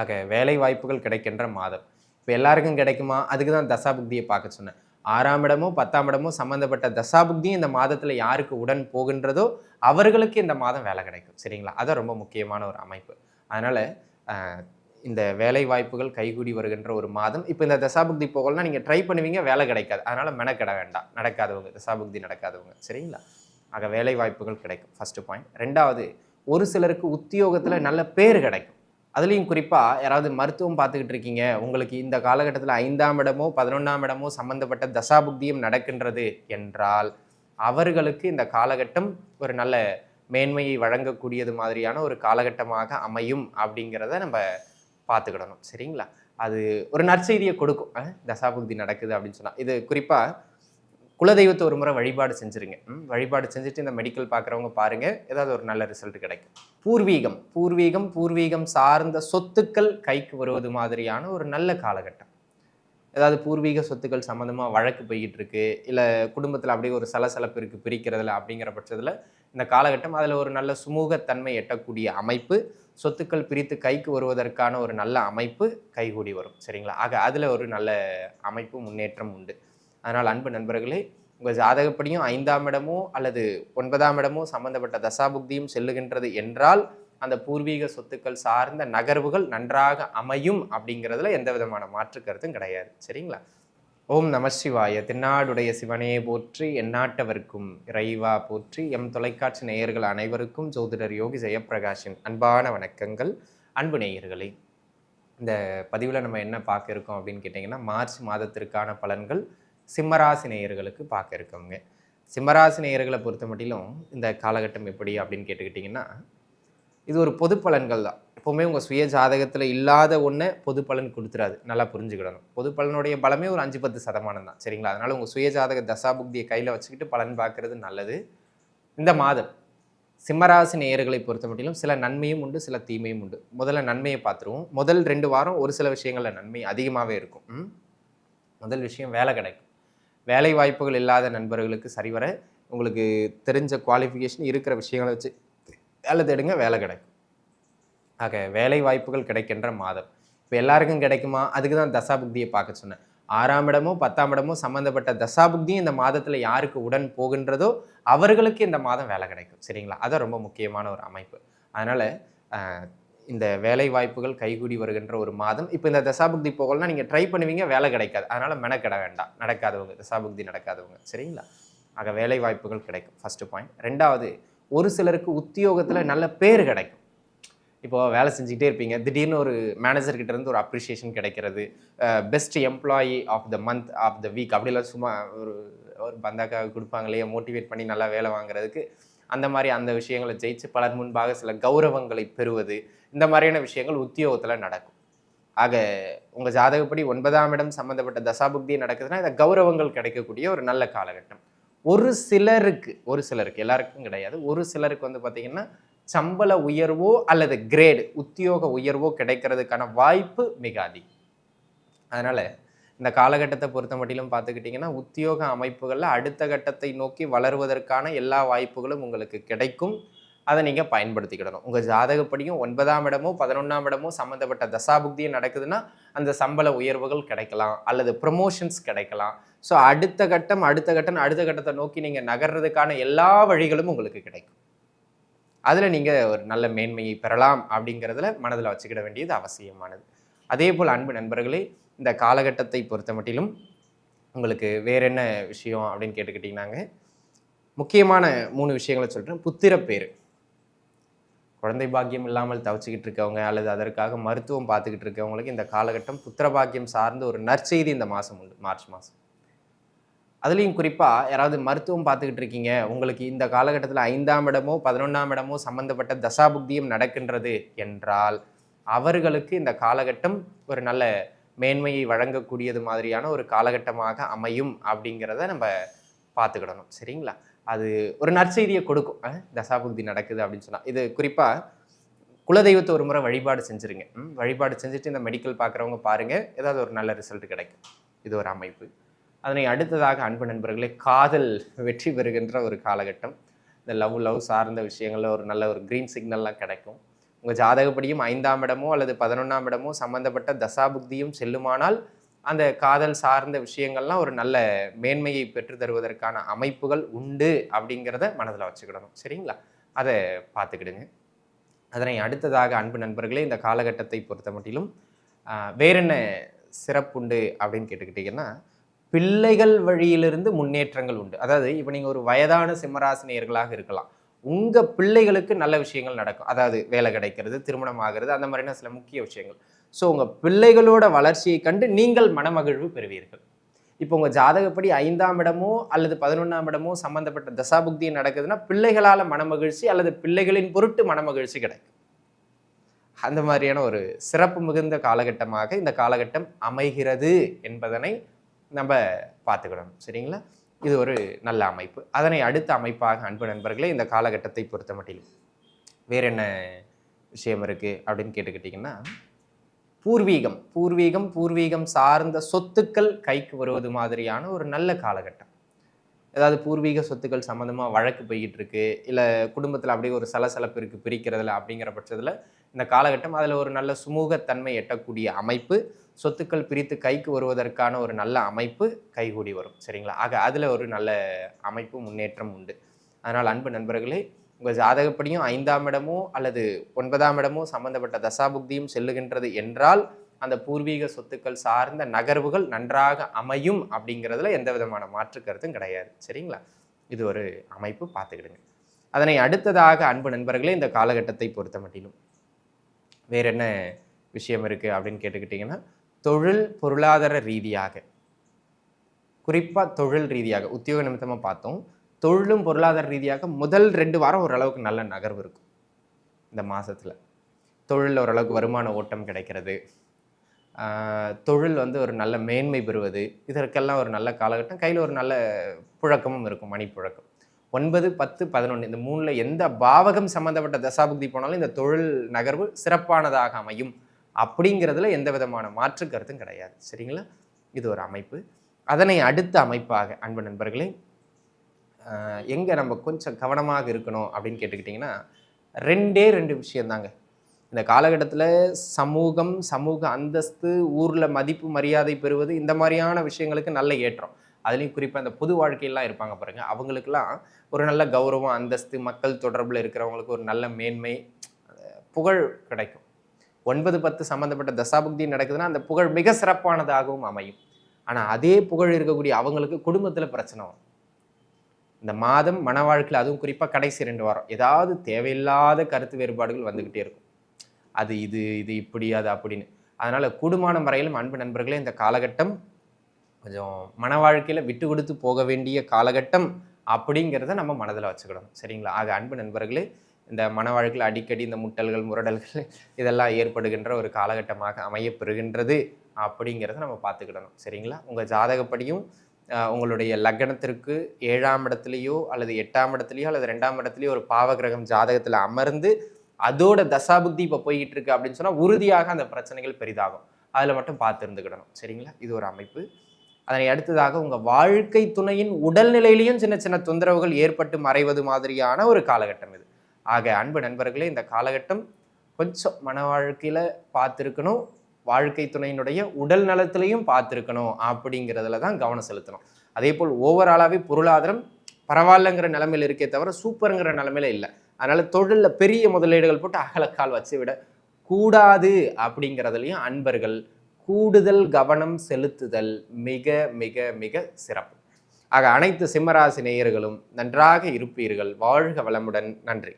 ஆக வேலை வாய்ப்புகள் கிடைக்கின்ற மாதம். இப்போ எல்லாருக்கும் கிடைக்குமா? அதுக்கு தான் தசாபுக்தியை பார்க்க சொன்னேன். ஆறாம் இடமோ பத்தாம் இடமோ சம்மந்தப்பட்ட தசாபுக்தியும் இந்த மாதத்தில் யாருக்கு உடன் போகின்றதோ அவர்களுக்கு இந்த மாதம் வேலை கிடைக்கும். சரிங்களா? அதான் ரொம்ப முக்கியமான ஒரு அமைப்பு. அதனால் இந்த வேலை வாய்ப்புகள் கைகூடி வருகின்ற ஒரு மாதம். இப்போ இந்த தசாபுக்தி போகலன்னா நீங்கள் ட்ரை பண்ணுவீங்க வேலை கிடைக்காது. அதனால் மெனக்கெட வேண்டாம். நடக்காதவங்க தசாபுக்தி நடக்காதவங்க. சரிங்களா? ஆக வேலை வாய்ப்புகள் கிடைக்கும். ஃபஸ்ட்டு பாயிண்ட் ரெண்டாவது ஒரு சிலருக்கு உத்தியோகத்தில் நல்ல பேர் கிடைக்கும். அதுலேயும் குறிப்பாக யாராவது மருத்துவம் பார்த்துக்கிட்டு இருக்கீங்க உங்களுக்கு இந்த காலகட்டத்தில் ஐந்தாம் இடமோ பதினொன்றாம் இடமோ சம்மந்தப்பட்ட தசாபுக்தியும் நடக்கின்றது என்றால் அவர்களுக்கு இந்த காலகட்டம் ஒரு நல்ல மேன்மையை வழங்கக்கூடியது மாதிரியான ஒரு காலகட்டமாக அமையும் அப்படிங்கிறத நம்ம பார்த்துக்கிடணும். சரிங்களா? அது ஒரு நற்செய்தியை கொடுக்கும். தசாபுக்தி நடக்குது அப்படின்னு சொன்னால் இது குறிப்பாக குலதெய்வத்தை ஒரு முறை வழிபாடு செஞ்சுருங்க. வழிபாடு செஞ்சுட்டு இந்த மெடிக்கல் பார்க்குறவங்க பாருங்கள் ஏதாவது ஒரு நல்ல ரிசல்ட் கிடைக்கும். பூர்வீகம் பூர்வீகம் பூர்வீகம் சார்ந்த சொத்துக்கள் கைக்கு வருவது மாதிரியான ஒரு நல்ல காலகட்டம். ஏதாவது பூர்வீக சொத்துக்கள் சம்மந்தமாக வழக்கு போய்கிட்டு இருக்கு இல்லை குடும்பத்தில் அப்படியே ஒரு சலசலப்பு இருக்குது பிரிக்கிறதுல அப்படிங்கிற பட்சத்தில் இந்த காலகட்டம் அதில் ஒரு நல்ல சுமூகத்தன்மை எட்டக்கூடிய அமைப்பு. சொத்துக்கள் பிரித்து கைக்கு வருவதற்கான ஒரு நல்ல அமைப்பு கைகூடி வரும். சரிங்களா? ஆக அதில் ஒரு நல்ல அமைப்பு முன்னேற்றம் உண்டு. அதனால் அன்பு நண்பர்களே உங்கள் ஜாதகப்படியும் ஐந்தாம் இடமோ அல்லது ஒன்பதாம் இடமோ சம்பந்தப்பட்ட தசாபுக்தியும் செல்லுகின்றது என்றால் அந்த பூர்வீக சொத்துக்கள் சார்ந்த நகர்வுகள் நன்றாக அமையும் அப்படிங்கிறதுல எந்த விதமான மாற்று கருத்தும் கிடையாது. சரிங்களா? ஓம் நம சிவாய. திருநாடுடைய சிவனே போற்றி எந்நாட்டவர்க்கும் இறைவா போற்றி. எம் தொலைக்காட்சி நேயர்கள் அனைவருக்கும் ஜோதிடர் யோகி ஜெயப்பிரகாஷின் அன்பான வணக்கங்கள். அன்பு நேயர்களே இந்த பதிவில் நம்ம என்ன பார்க்க இருக்கோம் அப்படின்னு கேட்டிங்கன்னா மார்ச் மாதத்திற்கான பலன்கள் சிம்மராசி நேயர்களுக்கு பார்க்க இருக்கவங்க. சிம்மராசி நேயர்களை பொறுத்த மட்டிலும் இந்த காலகட்டம் எப்படி அப்படின்னு கேட்டுக்கிட்டிங்கன்னா இது ஒரு பொது பலன்கள் தான். எப்போவுமே உங்கள் சுய ஜாதகத்தில் இல்லாத ஒன்று பொது பலன் கொடுத்துறாது நல்லா புரிஞ்சுக்கிடணும். பொது பலனுடைய பலமே ஒரு அஞ்சு பத்து சதமானம் தான். சரிங்களா? அதனால் உங்கள் சுய ஜாதக தசாபுக்தியை கையில் வச்சுக்கிட்டு பலன் பார்க்குறது நல்லது. இந்த மாதம் சிம்மராசி நேயர்களை பொறுத்த மட்டிலும் சில நன்மையும் உண்டு சில தீமையும் உண்டு. முதல்ல நன்மையை பார்த்துருவோம். முதல் ரெண்டு வாரம் ஒரு சில விஷயங்களில் நன்மை அதிகமாகவே இருக்கும். முதல் விஷயம் வேலை கிடைக்கும். வேலை வாய்ப்புகள் இல்லாத நண்பர்களுக்கு சரிவர உங்களுக்கு தெரிஞ்ச குவாலிஃபிகேஷன் இருக்கிற விஷயங்களை வச்சு வேலை தேடுங்க வேலை கிடைக்கும். ஆக வேலை வாய்ப்புகள் கிடைக்கின்ற மாதம். இப்போ எல்லாருக்கும் கிடைக்குமா? அதுக்கு தான் தசாபுக்தியை பார்க்க சொன்னேன். ஆறாம் இடமோ பத்தாம் இடமோ சம்மந்தப்பட்ட தசாபுக்தியும் இந்த மாதத்தில் யாருக்கு உடன் போகின்றதோ அவர்களுக்கு இந்த மாதம் வேலை கிடைக்கும். சரிங்களா? அதான் ரொம்ப முக்கியமான ஒரு அமைப்பு. அதனால் இந்த வேலை வாய்ப்புகள் கைகூடி வருகின்ற ஒரு மாதம். இப்போ இந்த தசாபுக்தி போகலாம் நீங்கள் ட்ரை பண்ணுவீங்க வேலை கிடைக்காது. அதனால் மெனக்கெட வேண்டாம். நடக்காதவங்க தசாபுக்தி நடக்காதவங்க. சரிங்களா? ஆக வேலை வாய்ப்புகள் கிடைக்கும். ஃபஸ்ட்டு பாயிண்ட் ரெண்டாவது ஒரு சிலருக்கு உத்தியோகத்தில் நல்ல பேர் கிடைக்கும். இப்போ வேலை செஞ்சுக்கிட்டே இருப்பீங்க. திடீர்னு ஒரு மேனேஜர்கிட்ட இருந்து ஒரு அப்ரிஷியேஷன் கிடைக்கிறது. Best employee of the month of the week அப்படிலாம் சும்மா ஒரு ஒரு பந்தாக்காக கொடுப்பாங்க இல்லையா? மோட்டிவேட் பண்ணி நல்லா வேலை வாங்குறதுக்கு. அந்த மாதிரி அந்த விஷயங்களை ஜெயிச்சு பலர் முன்பாக சில கௌரவங்களை பெறுவது இந்த மாதிரியான விஷயங்கள் உத்தியோகத்தில் நடக்கும். ஆக உங்கள் ஜாதகப்படி ஒன்பதாம் இடம் சம்மந்தப்பட்ட தசாபுக்தி நடக்குதுன்னா இந்த கௌரவங்கள் கிடைக்கக்கூடிய ஒரு நல்ல காலகட்டம். ஒரு சிலருக்கு ஒரு சிலருக்கு எல்லாருக்கும் கிடையாது. ஒரு சிலருக்கு வந்து பார்த்திங்கன்னா சம்பள உயர்வோ அல்லது கிரேடு உத்தியோக உயர்வோ கிடைக்கிறதுக்கான வாய்ப்பு மிக அதிகம். அதனால் இந்த காலகட்டத்தை பொறுத்த மட்டிலும் பார்த்துக்கிட்டிங்கன்னா உத்தியோக அமைப்புகளில் அடுத்த கட்டத்தை நோக்கி வளருவதற்கான எல்லா வாய்ப்புகளும் உங்களுக்கு கிடைக்கும். அதை நீங்கள் பயன்படுத்திக்கிடணும். உங்கள் ஜாதகப்படியும் ஒன்பதாம் இடமோ பதினொன்றாம் இடமோ சம்மந்தப்பட்ட தசாபுக்தியும் நடக்குதுன்னா அந்த சம்பள உயர்வுகள் கிடைக்கலாம் அல்லது ப்ரமோஷன்ஸ் கிடைக்கலாம். ஸோ அடுத்த கட்டம் அடுத்த கட்டம் அடுத்த கட்டத்தை நோக்கி நீங்கள் நகர்றதுக்கான எல்லா வழிகளும் உங்களுக்கு கிடைக்கும். அதில் நீங்கள் ஒரு நல்ல மேன்மையை பெறலாம் அப்படிங்கிறதுல மனதில் வச்சுக்கிட வேண்டியது அவசியமானது. அதே போல் அன்பு நண்பர்களே இந்த காலகட்டத்தை பொறுத்த மட்டிலும் உங்களுக்கு வேற என்ன விஷயம் அப்படின்னு கேட்டுக்கிட்டிங்கனாங்க முக்கியமான மூணு விஷயங்களை சொல்கிறேன் புத்திரப்பேர் குழந்தை பாக்கியம் இல்லாமல் தவிச்சுக்கிட்டு இருக்கவங்க அல்லது அதற்காக மருத்துவம் பார்த்துக்கிட்டு இருக்கவங்களுக்கு இந்த காலகட்டம் புத்திர பாக்கியம் சார்ந்த ஒரு நற்செய்தி இந்த மாதம் உண்டு மார்ச் மாதம். அதுலேயும் குறிப்பாக யாராவது மருத்துவம் பார்த்துக்கிட்டு இருக்கீங்க. உங்களுக்கு இந்த காலகட்டத்தில் ஐந்தாம் இடமோ பதினொன்றாம் இடமோ சம்மந்தப்பட்ட தசாபுக்தியும் நடக்கின்றது என்றால் அவர்களுக்கு இந்த காலகட்டம் ஒரு நல்ல மேன்மையை வழங்கக்கூடியது மாதிரியான ஒரு காலகட்டமாக அமையும் அப்படிங்கிறத நம்ம பார்த்துக்கிடணும். சரிங்களா? அது ஒரு நற்செய்தியை கொடுக்கும். தசாபுக்தி நடக்குது அப்படின்னு சொன்னால் இது குறிப்பாக குலதெய்வத்தை ஒரு முறை வழிபாடு செஞ்சுருங்க. ம், வழிபாடு செஞ்சுட்டு இந்த மெடிக்கல் பார்க்குறவங்க பாருங்கள் ஏதாவது ஒரு நல்ல ரிசல்ட் கிடைக்கும். இது ஒரு அமைப்பு. அதனை அடுத்ததாக அன்பு நண்பர்களே காதல் வெற்றி பெறுகின்ற ஒரு காலகட்டம். இந்த லவ் லவ் சார்ந்த விஷயங்களில் ஒரு நல்ல ஒரு க்ரீன் சிக்னல்லாம் கிடைக்கும். உங்கள் ஜாதகப்படியும் ஐந்தாம் இடமோ அல்லது பதினொன்றாம் இடமோ சம்பந்தப்பட்ட தசாபுக்தியும் செல்லுமானால் அந்த காதல் சார்ந்த விஷயங்கள்லாம் ஒரு நல்ல மேன்மையை பெற்று தருவதற்கான அமைப்புகள் உண்டு அப்படிங்கிறத மனதில் வச்சுக்கிடணும். சரிங்களா? அதை பார்த்துக்கிடுங்க. அதனை அடுத்ததாக அன்பு நண்பர்களே இந்த காலகட்டத்தை பொறுத்த மட்டிலும் வேறென்ன சிறப்புண்டு அப்படின்னு கேட்டுக்கிட்டிங்கன்னா பிள்ளைகள் வழியிலிருந்து முன்னேற்றங்கள் உண்டு. அதாவது இப்போ நீங்கள் ஒரு வயதான சிம்மராசினியர்களாக இருக்கலாம். உங்கள் பிள்ளைகளுக்கு நல்ல விஷயங்கள் நடக்கும். அதாவது வேலை கிடைக்கிறது திருமணம் ஆகிறது அந்த மாதிரியான சில முக்கிய விஷயங்கள். ஸோ உங்கள் பிள்ளைகளோட வளர்ச்சியை கண்டு நீங்கள் மனமகிழ்வு பெறுவீர்கள். இப்போ உங்கள் ஜாதகப்படி ஐந்தாம் இடமோ அல்லது பதினொன்றாம் இடமோ சம்மந்தப்பட்ட தசாபுக்தி நடக்குதுன்னா பிள்ளைகளால் மனமகிழ்ச்சி அல்லது பிள்ளைகளின் பொருட்டு மனமகிழ்ச்சி கிடைக்கும். அந்த மாதிரியான ஒரு சிறப்பு மிகுந்த காலகட்டமாக இந்த காலகட்டம் அமைகிறது என்பதனை நம்ம பார்த்துக்கிடணும் சரிங்களா? இது ஒரு நல்ல அமைப்பு. அதனை அடுத்த அமைப்பாக அன்பு நண்பர்களே இந்த காலகட்டத்தை பொறுத்த மட்டிலும். வேற என்ன விஷயம் இருக்குது அப்படின்னு கேட்டுக்கிட்டிங்கன்னா பூர்வீகம் பூர்வீகம் பூர்வீகம் சார்ந்த சொத்துக்கள் கைக்கு வருவது மாதிரியான ஒரு நல்ல காலகட்டம். ஏதாவது பூர்வீக சொத்துக்கள் சம்மந்தமாக வழக்கு போய்கிட்டு இருக்கு இல்லை குடும்பத்தில் அப்படியே ஒரு சலசலப்பு இருக்குது பிரிக்கிறதுல அப்படிங்கிற பட்சத்தில் இந்த காலகட்டம் அதில் ஒரு நல்ல சுமூகத்தன்மை எட்டக்கூடிய அமைப்பு. சொத்துக்கள் பிரித்து கைக்கு வருவதற்கான ஒரு நல்ல அமைப்பு கைகூடி வரும் சரிங்களா? ஆக அதில் ஒரு நல்ல அமைப்பு முன்னேற்றம் உண்டு. அதனால் அன்பு நண்பர்களே உங்கள் ஜாதகப்படியும் ஐந்தாம் இடமோ அல்லது ஒன்பதாம் இடமோ சம்பந்தப்பட்ட தசாபுக்தியும் செல்லுகின்றது என்றால் அந்த பூர்வீக சொத்துக்கள் சார்ந்த நகர்வுகள் நன்றாக அமையும் அப்படிங்கிறதுல எந்த விதமான மாற்று கருத்தும் கிடையாது சரிங்களா? இது ஒரு அமைப்பு பார்த்துக்கிடுங்க. அதனை அடுத்ததாக அன்பு நண்பர்களே இந்த காலகட்டத்தை பொறுத்த மட்டிலும் வேற என்ன விஷயம் இருக்குது அப்படின்னு கேட்டுக்கிட்டிங்கன்னா தொழில் பொருளாதார ரீதியாக. குறிப்பாக தொழில் ரீதியாக உத்தியோக நிமித்தமாக பார்த்தோம் தொழிலும் பொருளாதார ரீதியாக முதல் ரெண்டு வாரம் ஓரளவுக்கு நல்ல நகர்வு இருக்கும். இந்த மாதத்தில் தொழிலில் ஓரளவுக்கு வருமான ஓட்டம் கிடைக்கிறது. தொழில் வந்து ஒரு நல்ல மேன்மை பெறுவது. இதற்கெல்லாம் ஒரு நல்ல காலகட்டம். கையில் ஒரு நல்ல புழக்கமும் இருக்கும் மணிப்புழக்கம். ஒன்பது பத்து பதினொன்று இந்த மூணில் எந்த பாவகம் சம்மந்தப்பட்ட தசாபுக்தி போனாலும் இந்த தொழில் நகர்வு சிறப்பானதாக அமையும். அப்படிங்கிறதுல எந்த விதமான மாற்று கருத்தும் கிடையாது. சரிங்களா? இது ஒரு அமைப்பு. அதனை அடுத்த அமைப்பாக அன்பு நண்பர்களே எங்கே நம்ம கொஞ்சம் கவனமாக இருக்கணும் அப்படின்னு கேட்டுக்கிட்டிங்கன்னா ரெண்டே ரெண்டு விஷயந்தாங்க. இந்த காலகட்டத்தில் சமூகம் சமூக அந்தஸ்து ஊரில் மதிப்பு மரியாதை பெறுவது இந்த மாதிரியான விஷயங்களுக்கு நல்ல ஏற்றம். அதுலேயும் குறிப்பாக இந்த பொது வாழ்க்கையெல்லாம் இருப்பாங்க பாருங்கள் அவங்களுக்கெல்லாம் ஒரு நல்ல கௌரவம் அந்தஸ்து மக்கள் தொடர்பில் இருக்கிறவங்களுக்கு ஒரு நல்ல மேன்மை புகழ் கிடைக்கும். ஒன்பது பத்து சம்மந்தப்பட்ட தசாபுக்தி நடக்குதுன்னா அந்த புகழ் மிக சிறப்பானதாகவும் அமையும். ஆனால் அதே புகழ் இருக்கக்கூடிய அவங்களுக்கு குடும்பத்தில் பிரச்சனை வரும். இந்த மாதம் மன வாழ்க்கையில் அதுவும் குறிப்பாக கடைசி ரெண்டு வாரம் ஏதாவது தேவையில்லாத கருத்து வேறுபாடுகள் வந்துக்கிட்டே இருக்கும். அது இது இது இப்படி அது அப்படின்னு. அதனால் கூடுமான முறையிலும் அன்பு நண்பர்களே இந்த காலகட்டம் கொஞ்சம் மன வாழ்க்கையில் விட்டு கொடுத்து போக வேண்டிய காலகட்டம் அப்படிங்கிறத நம்ம மனதில் வச்சுக்கிடணும் சரிங்களா? ஆக அன்பு நண்பர்களே இந்த மன வாழ்க்கையில் அடிக்கடி இந்த முட்டல்கள் முரடல்கள் இதெல்லாம் ஏற்படுகின்ற ஒரு காலகட்டமாக அமையப்பெறுகின்றது அப்படிங்கிறத நம்ம பார்த்துக்கிடணும். சரிங்களா? உங்கள் ஜாதகப்படியும் உங்களுடைய லக்னத்திற்கு ஏழாம் இடத்துலையோ அல்லது எட்டாம் இடத்துலையோ அல்லது ரெண்டாம் இடத்துலையோ ஒரு பாவகிரகம் ஜாதகத்தில் அமர்ந்து அதோட தசாபுக்தி இப்போ போய்கிட்டு இருக்கு அப்படின்னு சொன்னால் உறுதியாக அந்த பிரச்சனைகள் பெரிதாகும். அதில் மட்டும் பார்த்து இருந்துக்கிடணும் சரிங்களா? இது ஒரு அமைப்பு. அதனை அடுத்ததாக உங்கள் வாழ்க்கை துணையின் உடல்நிலையிலையும் சின்ன சின்ன தொந்தரவுகள் ஏற்பட்டு மறைவது மாதிரியான ஒரு காலகட்டம் இது. ஆக அன்பு நண்பர்களே இந்த காலகட்டம் கொஞ்சம் மன வாழ்க்கையில் பார்த்துருக்கணும். வாழ்க்கை துணையினுடைய உடல் நலத்திலையும் பார்த்துருக்கணும் அப்படிங்கிறதுல தான் கவனம் செலுத்தணும். அதே போல் ஓவராலாகவே பொருளாதாரம் பரவாயில்லைங்கிற நிலமையில் இருக்கே தவிர சூப்பருங்கிற நிலமையில இல்லை. அதனால் தொழிலில் பெரிய முதலீடுகள் போட்டு அகலக்கால் வச்சு விட கூடாது அப்படிங்கிறதுலையும் அன்பர்கள் கூடுதல் கவனம் செலுத்துதல் மிக மிக மிக சிறப்பு. ஆக அனைத்து சிம்மராசி நேயர்களும் நன்றாக இருப்பீர்கள். வாழ்க வளமுடன். நன்றி.